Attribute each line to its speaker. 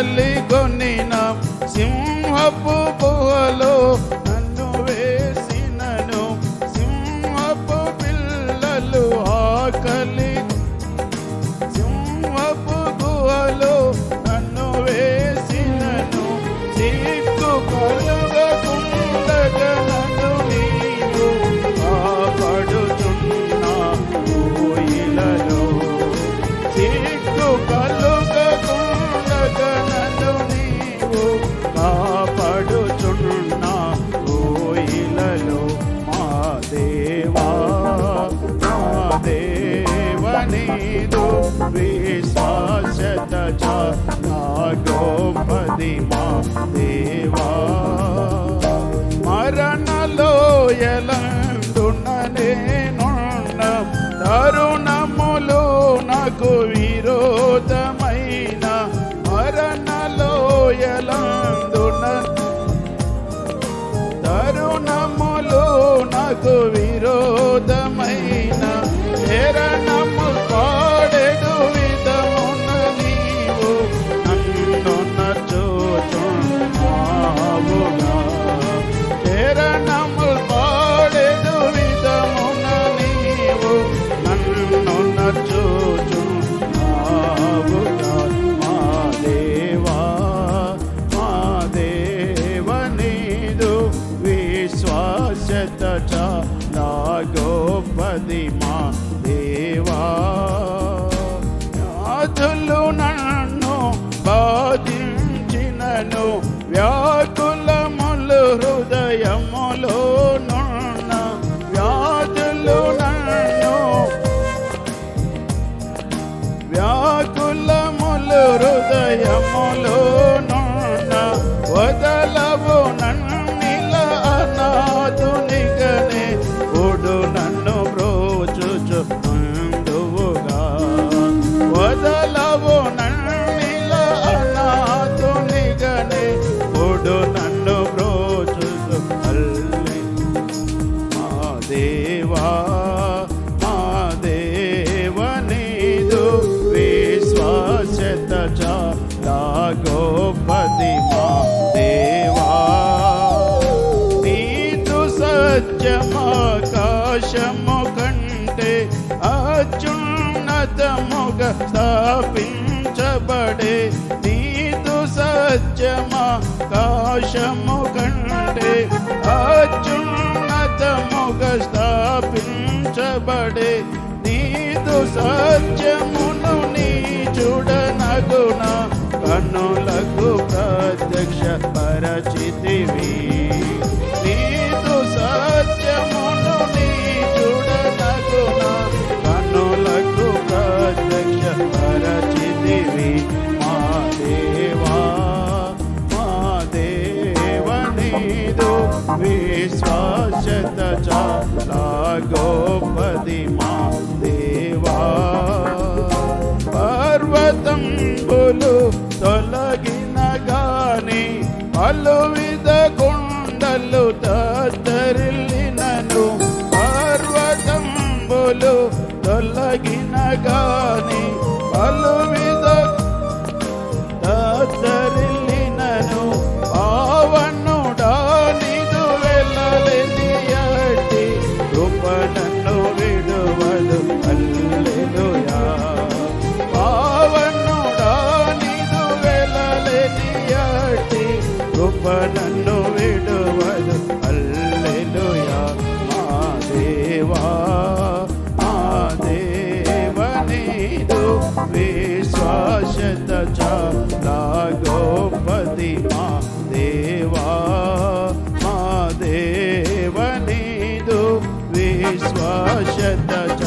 Speaker 1: తల్లి కొనిన సింహపు దేవనీదు విశ్వాసత విశ్వాసత నా మా దేవా? వ్యాధులు నన్ను బాధించినను వ్యాకులములు హృదయములో నున్న వ్యాధులు నన్ను వ్యాకులములు హృదయములో విశ్వాసత గోపది మా దేవా. నీతు సత్యమాకాశము కంటే అత్యున్నతముగా స్థాపించబడే నీతు సత్యమాకాశము కంటే అత్యున్నతముగా స్థాపించబడే నీతు సత్యము చూడనగుణ కన్నులకు ప్రత్యక్ష పరచితివి. నీదు సత్యమును నీ చూడనగుణ కన్నులకు ప్రత్యక్ష పరచితివి. మా దేవా మా దేవ నీదు విశ్వాసత చాలా గోపది మా దేవ. కొండలు తరిల్లినను పర్వతంబులు తొలగిన గాని పలు విధ తత్తరిల్లినను పావనుడా నిదు వెళ్ళలేనియటి కృపణను విడువదు అల్లెలుయా. పావనుడా నిదు వెళ్ళలేనియటి కృపణను شد